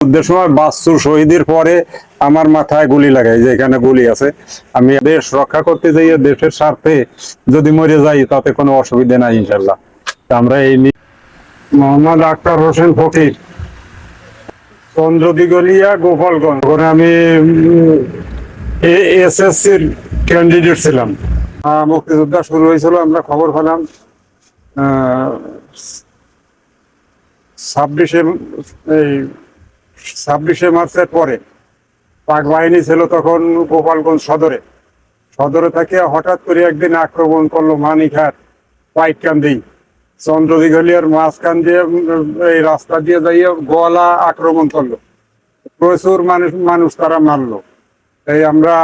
যুদ্ধের সময় বাস্তুর শহীদের পরে আমার মাথায় গুলি লাগাই যে এখানে গুলি আছে। আমি দেশ রক্ষা করতে যাই দেশের স্বার্থে যদি মরে যাই, তাতে কোনো অসুবিধা নাই, ইনশাল্লাহ। আমরা এই মোহাম্মদ আক্তার হোসেন ফকির চন্দ্রদিগলিয়া গোপালগঞ্জ। ওখানে আমি এসএসসির ক্যান্ডিডেট ছিলাম। মুক্তিযোদ্ধা শুরু হয়েছিল, আমরা খবর পেলাম ছাব্বিশে, এই ছাব্বিশে মার্চের পরে পাক বাহিনী ছিল তখন গোপালগঞ্জ সদরে। সদরে থেকে হঠাৎ করে একদিন আক্রমণ করল মানিকহাট, পাইককান্দি। চন্দ্রদিঘলিয়ার মাঝখান দিয়ে এই রাস্তা দিয়ে যাইয়ে গোয়ালা আক্রমণ করল। প্রচুর মানুষ মানুষ তারা মারলো। এই আমরা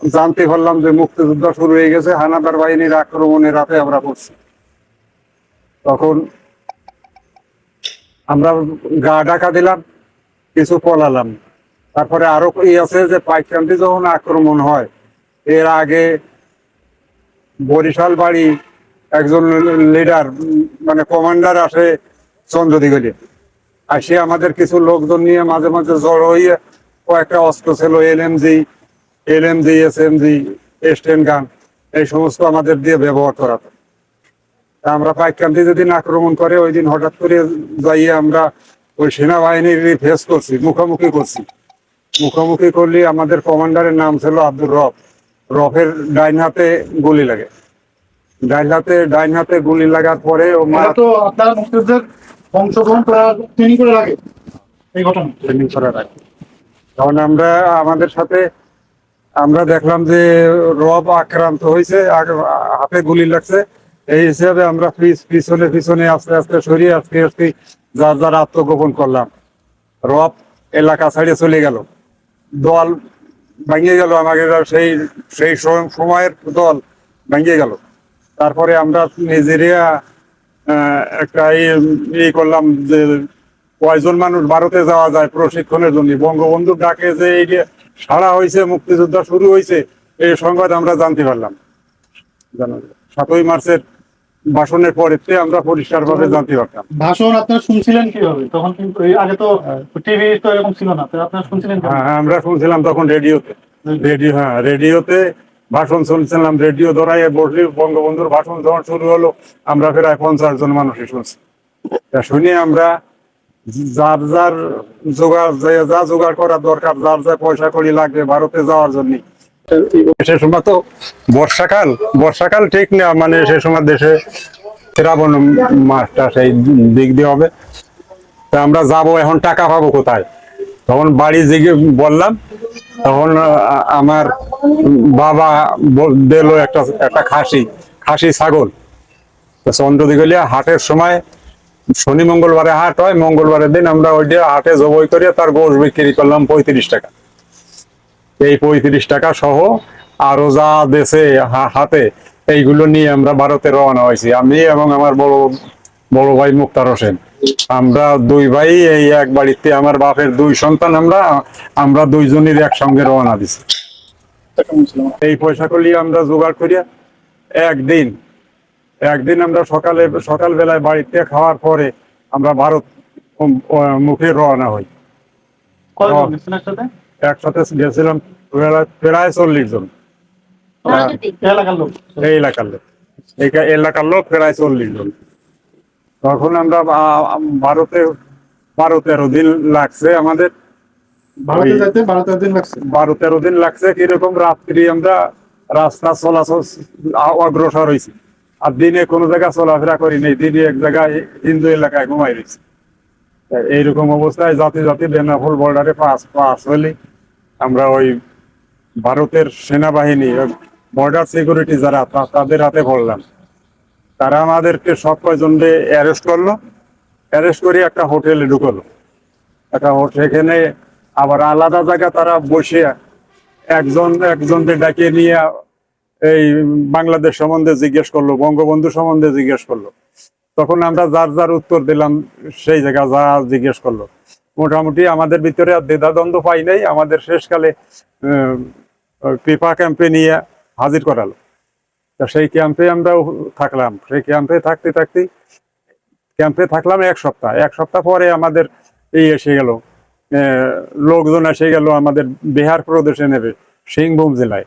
জানতে পারলাম যে মুক্তিযুদ্ধ শুরু হয়ে গেছে, হানাদার বাহিনীর আক্রমণের রাতে আমরা পড়ছি। তখন আমরা গা ঢাকা দিলাম, কিছু পলালাম। তারপরে আরও ই আছে যে পাইকান্তি যখন আক্রমণ হয়, এর আগে বরিশাল বাড়ি একজন লিডার মানে কমান্ডার আসে চন্দ্রদিগলি আসে আমাদের কিছু লোকজন নিয়ে মাঝে মাঝে জড়ো হইয়ে কয়েকটা অস্ত্র ছিল, L M G, L M G LMG LMG SMG sten gun, এই সমস্ত আমাদের দিয়ে ব্যবহার করাতো। তা আমরা পাইকান্তি যেদিন আক্রমণ করে ওই দিন হঠাৎ করে যাইয়ে আমরা ওই সেনাবাহিনীর ফেস করছি মুখোমুখি করছি। মুখোমুখি করলে আমাদের কমান্ডারের নাম ছিল আব্দুর রফ রফের ডাইন হাতে গুলি লাগে। ডাইন হাতে ডাইন হাতে গুলি লাগার পরে ও মারা তো আপনার মুক্তিযুদ্ধের অংশগ্রহণ করা ট্রেনিং করে লাগে এই ঘটনা। ট্রেনিং করার আগে তখন আমরা আমাদের সাথে আমরা দেখলাম যে রব আক্রান্ত হয়েছে হাতে গুলি লাগছে। এই হিসাবে আমরা পিছনে পিছনে, আস্তে আস্তে সরিয়ে আস্তে আস্তে যার যার আত্মগোপন করলাম। রব এলাকা ছাড়িয়ে চলে গেল। দল ভেঙে গেল আমাকে সেই সেই সময়ের দল ভেঙে গেল। তারপরে আমরা নিজেরিয়া একটা ই করলাম যে কয়জন মানুষ ভারতে যাওয়া যায় প্রশিক্ষণের জন্য। বঙ্গবন্ধুর ডাকে যে এই যে সারা হয়েছে, মুক্তিযুদ্ধ শুরু হয়েছে, এই সংবাদ আমরা জানতে পারলাম। জানা- সাতই মার্চের ভাষণের পরে আমরা পরিষ্কার ভাবে জানতে পারতাম। ভাষণ আপনারা শুনছিলেন কীভাবে? তখন কিন্তু আগে তো টিভি তো এরকম ছিল না তো আপনারা শুনছিলেন হ্যাঁ হ্যাঁ, আমরা শুনছিলাম তখন রেডিওতে। রেডিও হ্যাঁ রেডিওতে ভাষণ শুনছিলাম রেডিও ধরাই বসলি বঙ্গবন্ধুর ভাষণ যখন শুরু হলো আমরা প্রায় পঞ্চাশ জন মানুষই শুনছি। তা শুনে আমরা যার যার জোগাড় যা জোগাড় করার দরকার যার যা পয়সা কড়ি লাগবে ভারতে যাওয়ার জন্য সে সময় তো বর্ষাকাল বর্ষাকাল ঠিক না মানে সে সময় দেশে শ্রাবণ মাসটা সেই দিক দিয়ে হবে। তা আমরা যাব, এখন টাকা পাবো কোথায়? তখন বাড়ি জিগে বললাম, তখন আমার বাবা দিল একটা একটা খাসি খাসি ছাগল। তো চন্দ্রদিগলিয়া হাটের সময় শনি মঙ্গলবারে হাট হয়, মঙ্গলবারের দিন আমরা ওই হাটে জবই করে তার গোশ বিক্রি করলাম পঁয়ত্রিশ টাকা। এই পঁয়ত্রিশ টাকা সহ আরও যা দেশে হাতে এইগুলো নিয়ে আমরা ভারতে রওনা হয়েছি। আমি এবং আমার বড় বড় ভাই মুক্তার হোসেন। আমরা দুই ভাই এই এক বাড়িতে আমার বাপের দুই সন্তান আমরা আমরা দুইজনের একসঙ্গে রওনা দিছি। এই পয়সা করলে আমরা জোগাড় করিয়া একদিন একদিন আমরা সকালে সকাল বেলায় বাড়িতে খাওয়ার পরে আমরা ভারত মুখে রওনা হই। একসাথে গেছিলাম প্রায়- চল্লিশ জন। এই এলাকার লোক। এই এলাকার লোক। প্রায় চল্লিশ জন। তখন আমরা ভারতে বারো তেরো দিন লাগছে আমাদের। ভারতে ওই- যাইতে বারো তেরো দিন লাগছে? বারো তেরো দিন লাগছে কীরকম রাত্রি আমরা রাস্তা চলাচল অগ্রসর হয়েছি আর দিনে কোনো জায়গায় চলাফেরা করি নেই দিনে এক জায়গায় হিন্দু এলাকায় ঘুমাই রয়েছি এইরকম অবস্থায় জাতি জাতি বেনাফুল বর্ডারে পাস পাস হলে আমরা ওই ভারতের সেনাবাহিনী বর্ডার সিকিউরিটি যারা তাদের হাতে পড়লাম তারা আমাদেরকে সব কয়জনকে অ্যারেস্ট করল। অ্যারেস্ট করে একটা হোটেলে ঢুকলো। একটা সেখানে আবার আলাদা জায়গা তারা বসে একজন একজনকে ডাকিয়ে নিয়ে এই বাংলাদেশ সম্বন্ধে জিজ্ঞেস করল, বঙ্গবন্ধু সম্বন্ধে জিজ্ঞেস করল। তখন আমরা যার যার উত্তর দিলাম, সেই জায়গা যা জিজ্ঞেস করল। মোটামুটি আমাদের ভিতরে আর দ্বিধাদ্বন্দ্ব পাই নাই। আমাদের শেষকালে ওই ক্যাম্পে নিয়ে হাজির করালো। তা সেই ক্যাম্পে আমরা থাকলাম। সেই ক্যাম্পে থাকতে থাকতে ক্যাম্পে থাকলাম এক সপ্তাহ। এক সপ্তাহ পরে আমাদের এই এসে গেল। লোকজন এসে গেল আমাদের বিহার প্রদেশে নেবে, সিংভূম জেলায়।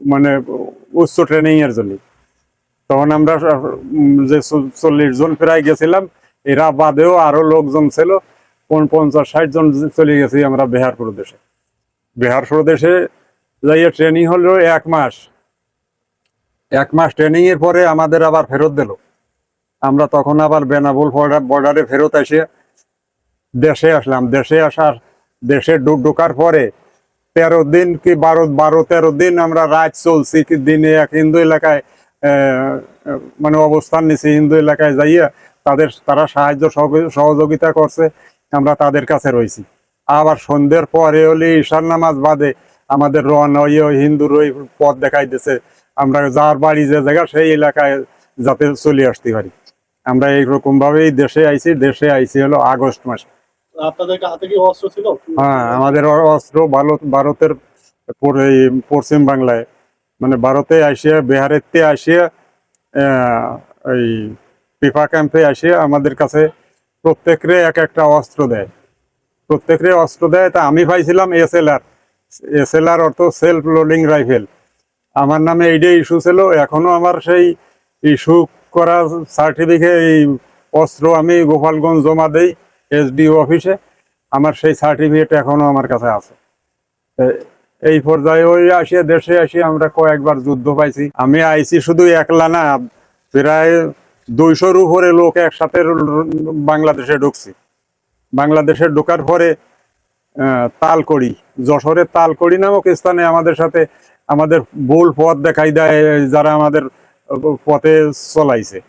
মানে উচ্চ ট্রেনিং এর জন্য। তখন আমরা যে চল্লিশ জন প্রায় গেছিলাম, এরা বাদেও আরও লোকজন ছিল। পঞ্চাশ, ষাট জন চলে গেছি আমরা বিহার প্রদেশে। বিহার প্রদেশে যাইয়ে ট্রেনিং হলো এক মাস। এক মাস ট্রেনিং এর পরে আমাদের আবার ফেরত দিল। আমরা তখন আবার বেনাবুল বর্ডারে ফেরত এসে দেশে আসলাম। দেশে আসার, দেশে ঢুক ঢোকার পরে তেরো দিন কি বারো বারো, তেরো দিন আমরা রাত চলছি কি দিনে এক হিন্দু এলাকায় মানে অবস্থান নিছি হিন্দু এলাকায় যাইয়া তাদের, তারা সাহায্য সহযোগি- সহযোগিতা করছে। আমরা তাদের কাছে রয়েছি। আবার সন্ধ্যের পরে হলে ঈশান নামাজ বাদে আমাদের রওনা ওই হিন্দুর ওই পথ দেখাই আমরা যার বাড়ি যে জায়গা সেই এলাকায় যাতে চলে আসতে পারি। আমরা এইরকম ভাবেই দেশে আইছি দেশে আইছি হলো আগস্ট মাসে। আপনাদের হাতে কি অস্ত্র ছিল? হ্যাঁ আমাদের অস্ত্র ভারত ভারতের পশ্চিম বাংলায়। মানে ভারতে আসিয়া বিহারেতে আসিয়া আহ, এই পিপা ক্যাম্পে আসিয়া আমাদের কাছে প্রত্যেকরে এক একটা অস্ত্র দেয়। প্রত্যেকরে অস্ত্র দেয়, তা আমি পাইছিলাম এল আর অর্থ সেলফ লোডিং রাইফেল আমার নামে এইটাই ইস্যু ছিল, এখনও আমার সেই ইস্যু করা সার্টিফিকেট এই অস্ত্র আমি গোপালগঞ্জ জমা দেই এসডিও অফিসে আমার সেই সার্টিফিকেট এখনও আমার কাছে আছে। এই পর্যায়ে ওই আসিয়া দেশে আসি আমরা কয়েকবার যুদ্ধ পাইছি। আমি আইছি শুধু একলা না, প্রায় দুইশোর উপরে লোক একসাথে বাংলাদেশে ঢুকছি। বাংলাদেশে ঢোকার পরে তালকড়ি যশোরের তালকড়ি নামক স্থানে আমাদের সাথে আমাদের ভুল পথ দেখাই দেয় যারা আমাদের পথে চলাইছে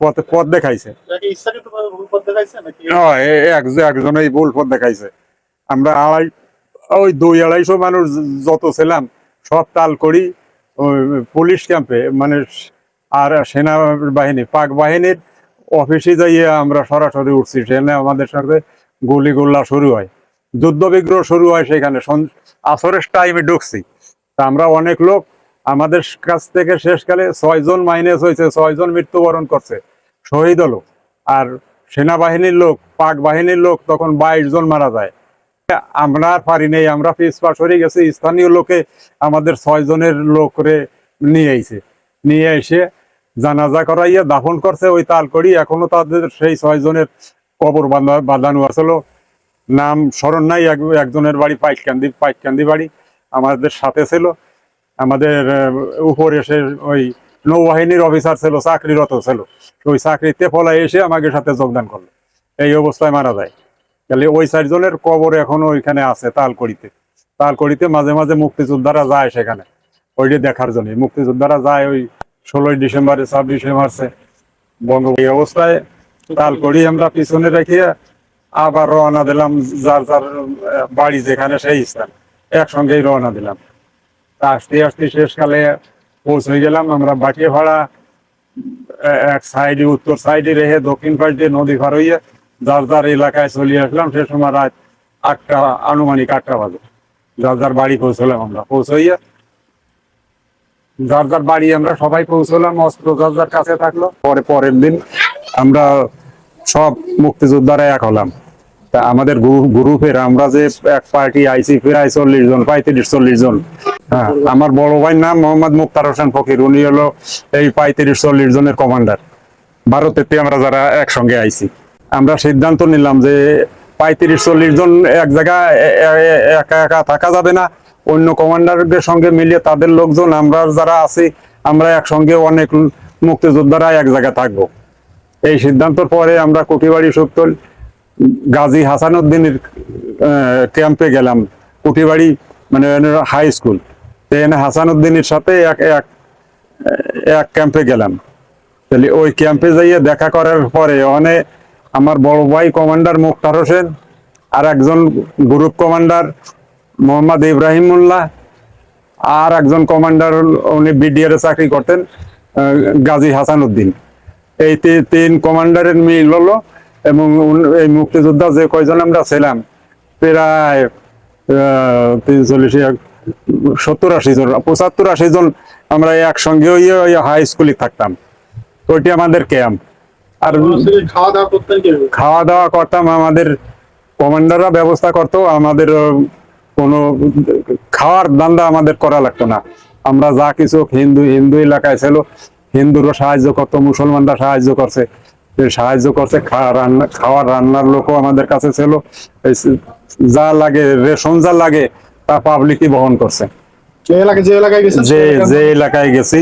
পথ পথ দেখাইছে। ভুল পথ হ্যাঁ, এ- এ- এক একজন এই ভুল পথ দেখাইছে। আমরা আড়াই ওই দুই আড়াইশো মানুষ যত ছিলাম সব তাল করি ওই পুলিশ ক্যাম্পে মানে আর সেনা বাহিনী পাক বাহিনীর অফিসে যাইয়ে আমরা সরাসরি উঠছি। সেখানে আমাদের সাথে গুলি গোল্লা শুরু হয়। যুদ্ধ বিগ্রহ শুরু হয় সেখানে। আসরের টাইমে ঢুকছি। তা আমরা অনেক লোক, আমাদের কাছ থেকে শেষকালে ছয়জন মাইনাস হয়েছে, ছয়জন মৃত্যুবরণ করছে। শহীদ হলো। আর সেনাবাহিনীর লোক, পাক বাহিনীর লোক তখন বাইশ জন মারা যায়। আমরা আর পারি নাই, আমরা পিছপা সরে গেছি। স্থানীয় লোকে আমাদের ছয় জনের লোক করে নিয়ে আইছে। নিয়ে এসে জানাজা করাইয়া দাফন করছে, ওই তালকড়ি এখনও তাদের সেই ছয় জনের কবর বাঁধা, বাঁধানো আসল। নাম স্মরণ নাই, এক- একজনের বাড়ি পাইককান্দি পাইককান্দি বাড়ি আমাদের সাথে ছিল। আমাদের উপরে এসে ওই নৌবাহিনীর অফিসার ছিল, চাকরিরত ছিল। ওই চাকরিতে ফলাই এসে আমাকে সাথে যোগদান করল। এই অবস্থায় মারা যায়। তাহলে ওই চারজনের কবর এখনও ওইখানে আছে তালকড়িতে তালকড়িতে মাঝে মাঝে মুক্তিযোদ্ধারা যায় সেখানে। ওইটি দেখার জন্য। মুক্তিযোদ্ধারা যায় ওই ষোলোই ডিসেম্বরে ছাব্বিশে মার্চে বঙ্গ এই অবস্থায় তালকড়ি আমরা পিছনে রেখে আবার রওনা দিলাম যার যার বাড়ি যেখানে সেই স্থান। একসঙ্গেই রওনা দিলাম। আসতে আসতে শেষকালে পৌঁছে গেলাম আমরা বাটিয়ে ভাড়া এক সাইডে, উত্তর সাইডে রেখে দক্ষিণ পাশ নদী পার হইয়া যার যার এলাকায় চলে আসলাম, সে সময় রাত আটটা, আনুমানিক আটটা বাজে। যার যার বাড়ি পৌঁছলাম আমরা। পৌঁছাইয়া যার বাড়ি আমরা সবাই পৌঁছলাম অস্ত্র যার কাছে থাকল। পরে পরের দিন আমরা সব মুক্তিযোদ্ধারা এক হলাম। তা আমাদের গ্রুপের আমরা যে এক পার্টি আইসি প্রায় চল্লিশ জন পঁয়ত্রিশ চল্লিশ জন। হ্যাঁ আমার বড় ভাইয়ের নাম মোহাম্মদ মুক্তার হোসেন ফকির, উনি হলো এই পঁয়ত্রিশ চল্লিশ জনের কমান্ডার। ভারতেতে আমরা যারা একসঙ্গে আইছি। আমরা সিদ্ধান্ত নিলাম যে পঁয়ত্রিশ চল্লিশ জন এক জায়গায় একা একা থাকা যাবে না। অন্য কমান্ডারদের সঙ্গে মিলিয়ে তাদের লোকজন, আমরা যারা আছি, আমরা একসঙ্গে অনেক মুক্তিযোদ্ধারা এক জায়গায় থাকব। এই সিদ্ধান্তর পরে আমরা কুটিবাড়ি সুক্তল, গাজী হাসানুদ্দিনের ক্যাম্পে গেলাম। কুটিবাড়ি মানে হাই স্কুল। এখানে হাসানুদ্দিনের সাথে এক এক এক ক্যাম্পে গেলাম। তাহলে ওই ক্যাম্পে যাইয়ে দেখা করার পরে অনেক আমার বড় ভাই কমান্ডার মুক্তার হোসেন আর একজন গ্রুপ কমান্ডার মোহাম্মদ ইব্রাহিম ইব্রাহিমুল্লাহ আর একজন কমান্ডার উনি বিডিআর এ চাকরি করতেন গাজী হাসান উদ্দিন। এই তিন কমান্ডারের মিল হলো এবং এই মুক্তিযোদ্ধা যে কয়জন আমরা ছিলাম প্রায় আহ, তিন চল্লিশ সত্তর আশি জন পঁচাত্তর আশি জন আমরা একসঙ্গে ওই হাই স্কুলে থাকতাম। তো ওইটি আমাদের ক্যাম্প আর খাওয়া দাওয়া করতাম আমাদের কমান্ডাররা ব্যবস্থা করতো আমাদের কোনো খাওয়ার দান্দা আমাদের করা লাগতো না। আমরা যা কিছু হিন্দু হিন্দু এলাকায় ছিল হিন্দুরা সাহায্য করতো মুসলমানরা সাহায্য করছে। সাহায্য করছে রান্না খাওয়ার রান্নার লোকও আমাদের কাছে ছিল। যা লাগে রেশন যা লাগে তা পাবলিকই বহন করছে। যে এলাকায় গেছি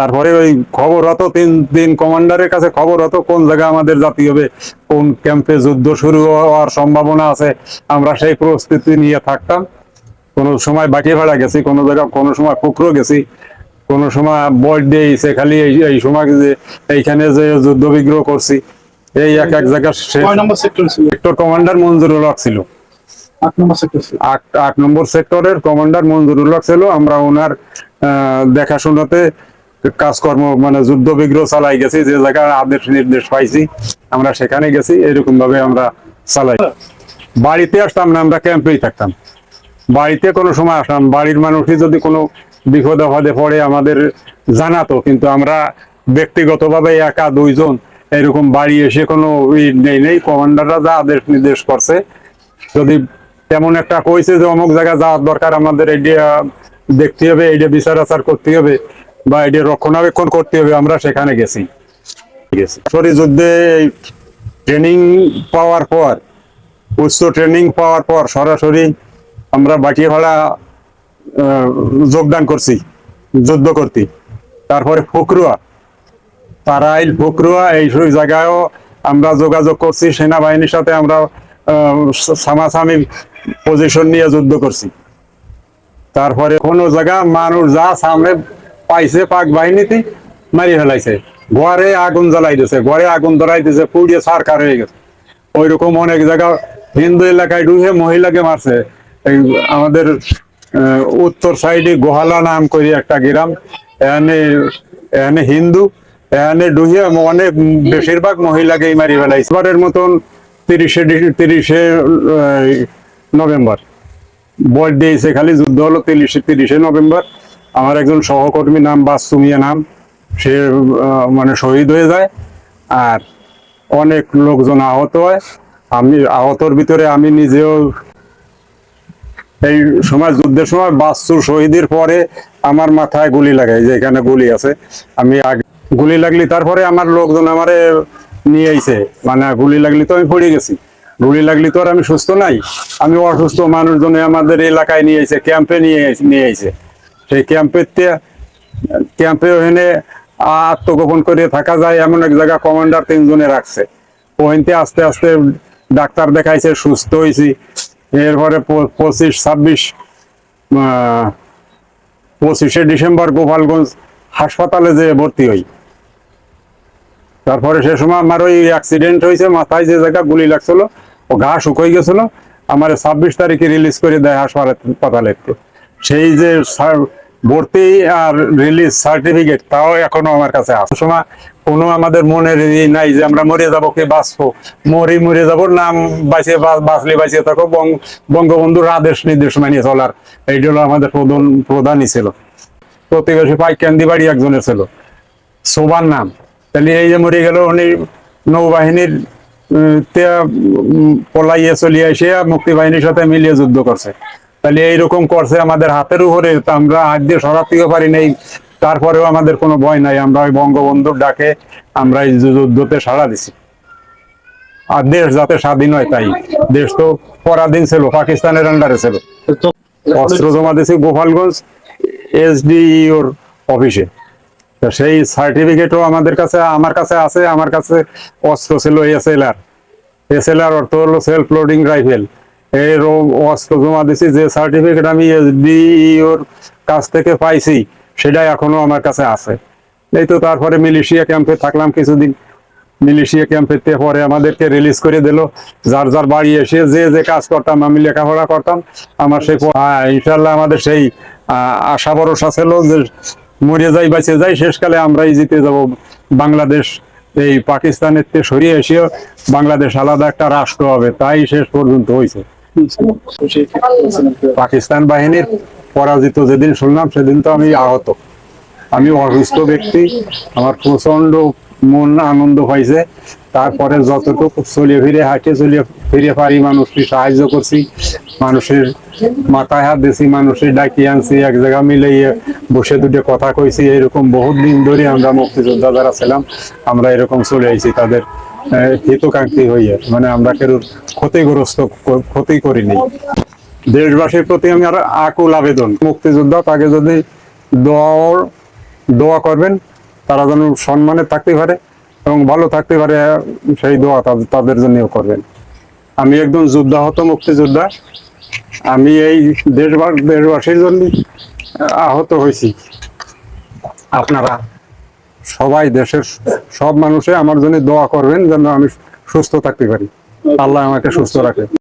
তারপরে ওই খবর হতো তিন তিন কমান্ডারের কাছে খবর হতো কোন জায়গায় আমাদের জাতি হবে কোন ক্যাম্পে যুদ্ধ শুরু হওয়ার সম্ভাবনা আছে। আমরা সেই প্রস্তুতি নিয়ে থাকতাম। কোনো সময় বাটি ভাড়া গেছি কোনো জায়গায় কোনো সময় পুকুরো গেছি কোনো সময় বয়স দিয়েছে খালি এই এই সময় যে এইখানে যে যুদ্ধ বিগ্রহ করছি এই এক এক জায়গায় কয় সেক্টর কমান্ডার মঞ্জুরুল হক ছিল। আট নম্বর সেক্টরের কমান্ডার মঞ্জুরুল হক ছিল। আমরা ওনার আহ, দেখাশোনাতে কাজকর্ম মানে যুদ্ধ বিগ্রহ চালাই গেছি, যে জায়গায় আদেশ নির্দেশ পাইছি, আমরা সেখানে গেছি এরকম ভাবে আমরা চালাই। বাড়িতে আসতাম না, আমরা ক্যাম্পেই থাকতাম। বাড়িতে কোনো সময় আসতাম, বাড়ির মানুষই যদি কোনো বিপদ আপদে পড়ে আমাদের জানাতো, কিন্তু আমরা ব্যক্তিগতভাবে একা দুইজন, এরকম বাড়ি এসে কোনো নেই নেই, কমান্ডাররা যা আদেশ নির্দেশ করছে, যদি তেমন একটা কইছে যে অমুক জায়গায় যাওয়ার দরকার, আমাদের এইটা দেখতে হবে এইটা বিচার আচার করতে হবে বা এটি রক্ষণাবেক্ষণ করতে হবে আমরা সেখানে গেছি। গেছি সরি যুদ্ধে ট্রেনিং পাওয়ার পর উচ্চ ট্রেনিং পাওয়ার পর সরাসরি আমরা বাটিয়াপাড়া আহ, যোগদান করছি যুদ্ধ করতে তারপরে ফুকরুয়া তারাইল ফুকরুয়া এই সব জায়গায়ও আমরা যোগাযোগ করছি সেনাবাহিনীর সাথে আমরা সামাসামি পজিশন নিয়ে যুদ্ধ করছি। তারপরে কোনো জায়গা মানুষ যা সামনে পাইছে পাক বাহিনীতে মারি ফেলাইছে। ঘরে আগুন জ্বালাই দিছে, ঘরে আগুন ধরাই দিছে পুড়িয়ে সারকার হয়ে গেছে। ওইরকম অনেক জায়গা হিন্দু এলাকায় ঢুকে মহিলাকে মারছে। এই আমাদের উত্তর সাইডে গোহালা নাম করে একটা গ্রাম। এখানে এখানে হিন্দু, এখানে ডুহিয়ে অনেক বেশিরভাগ মহিলাকেই মারি ফেলাই এবারের মতন তিরিশে তিরিশে নভেম্বর। বয়স দিয়েছে খালি, যুদ্ধ হলো তিরিশে তিরিশে নভেম্বর। আমার একজন সহকর্মী নাম বাসুমিয়া নাম। সে মানে শহীদ হয়ে যায় আর অনেক লোকজন আহত হয়। আমি, আহতর ভিতরে আমি নিজেও এই সময়, যুদ্ধের সময় বাস্তু শহীদের পরে আমার মাথায় গুলি লাগাই যে এখানে গুলি আছে। আমি আগে, গুলি লাগলি, তারপরে আমার লোকজন আমারে নিয়ে আইছে। মানে গুলি লাগলি তো আমি পড়ে গেছি। গুলি লাগলি তো আর আমি সুস্থ নাই। আমি অসুস্থ মানুষজনে আমাদের এলাকায় নিয়ে আইছে, ক্যাম্পে নিয়ে নিয়ে আইছে। সেই ক্যাম্পের ক্যাম্পে ওখানে আত্মগোপন করে থাকা যায় এমন এক জায়গা কমান্ডার তিনজনে রাখছে। ওইতে আস্তে আস্তে ডাক্তার দেখাইছে, সুস্থ হয়েছি এরপরে পঁচিশ, ছাব্বিশ পঁচিশে ডিসেম্বর গোপালগঞ্জ হাসপাতালে যে ভর্তি হই। তারপরে সে সময় আমার ওই অ্যাক্সিডেন্ট হয়েছে মাথায় যে জায়গা গুলি লাগছিল, ও ঘা শুকিয়ে গেছিল। আমার ছাব্বিশ তারিখে রিলিজ করে দেয় হাসপাতালে সেই যে ভর্তি আর রিলিজ সার্টিফিকেট তাও এখনও আমার কাছে আছে। সময় কোনো আমাদের মনের ই নাই যে আমরা মরে যাব কে বাঁচবো? মরি, মরে যাব, নাম বাঁচিয়ে বাঁচলে, বাঁচিয়ে থাকো বঙ্গবন্ধুর আদেশ, নির্দেশ মানিয়ে চলার। এইটা হলো আমাদের প্রধান, প্রধানই ছিল। প্রতিবেশী পাইকান্দি বাড়ি একজনের ছিল। সোবান নাম। তাহলে এই যে মরে গেল, উনি নৌবাহিনীর পলাইয়ে চলিয়ে এসে মুক্তিবাহিনীর সাথে মিলিয়ে যুদ্ধ করছে। তাহলে এইরকম করছে আমাদের হাতের উপরে, তা আমরা হাত দিয়ে সরাতেও পারি নাই, তারপরেও আমাদের কোনো ভয় নাই, আমরা ওই বঙ্গবন্ধুর ডাকে আমরা এই যুদ্ধতে সাড়া দিছি। আর দেশ যাতে স্বাধীন হয় তাই, দেশ তো পরাধীন ছিল, পাকিস্তানের আন্ডারে ছিল। অস্ত্র জমা দিয়েছি গোপালগঞ্জ এসডিওর অফিসে। সেই সার্টিফিকেটও আমাদের কাছে, আমার কাছে আছে, আমার কাছে অস্ত্র ছিল এসএলআর। এসএলআর অর্থ হলো সেলফ লোডিং রাইফেল এর অস্ত্র জমা দিয়েছি যে সার্টিফিকেট আমি এসডিওর কাছ থেকে পাইছি, সেটাই এখনও আমার কাছে আছে। এই তো তারপরে মিলিশিয়া ক্যাম্পে থাকলাম কিছুদিন। মিলিশিয়া ক্যাম্পের থেকে পরে আমাদেরকে রিলিজ করে দিল। যার যার বাড়ি এসে যে যে কাজ করতাম, আমি লেখাপড়া করতাম। আমার সেই ইনশাল্লাহ আমাদের সেই আশা ভরসা ছিল যে মরে যাই, বাঁচে যাই, শেষকালে আমরাই জিতে যাব। বাংলাদেশ, এই পাকিস্তানের সরিয়ে এসেও বাংলাদেশ আলাদা একটা রাষ্ট্র হবে, তাই শেষ পর্যন্ত হয়েছে পাকিস্তান বাহিনীর পরাজিত যেদিন শুনলাম, সেদিন তো আমি আহত। আমি অসুস্থ ব্যক্তি, আমার প্রচণ্ড মন আনন্দ পাইছে তারপরে যতটুকু চলিয়ে ফিরে, হাঁটে চলিয়ে ফিরে পারি, মানুষকে সাহায্য করছি। মানুষের মাথায় হাত দিছি, মানুষের ডাকি আনছি, এক জায়গা মিলিয়ে বসে দুটো কথা কইছি। এরকম বহুত দিন ধরে আমরা মুক্তিযোদ্ধা যারা ছিলাম, আমরা এরকম চলে আইছি তাদের হিতকাঙ্ক্ষী হইয়া মানে আমরা কেউ ক্ষতিগ্রস্ত ক্ষতি করিনি। দেশবাসীর প্রতি আমি আর আকুল আবেদন। মুক্তিযোদ্ধা, তাকে যদি দোয়া দোয়া করবেন, তারা যেন সম্মানে থাকতে পারে এবং ভালো থাকতে পারে, সেই দোয়া তাদের জন্যও করবেন। আমি একজন যোদ্ধাহত মুক্তিযোদ্ধা। আমি এই দেশবাস দেশবাসীর জন্য আহত হয়েছি। আপনারা সবাই দেশের সব মানুষে আমার জন্য দোয়া করবেন যেন আমি সুস্থ থাকতে পারি। আল্লাহ আমাকে সুস্থ রাখে।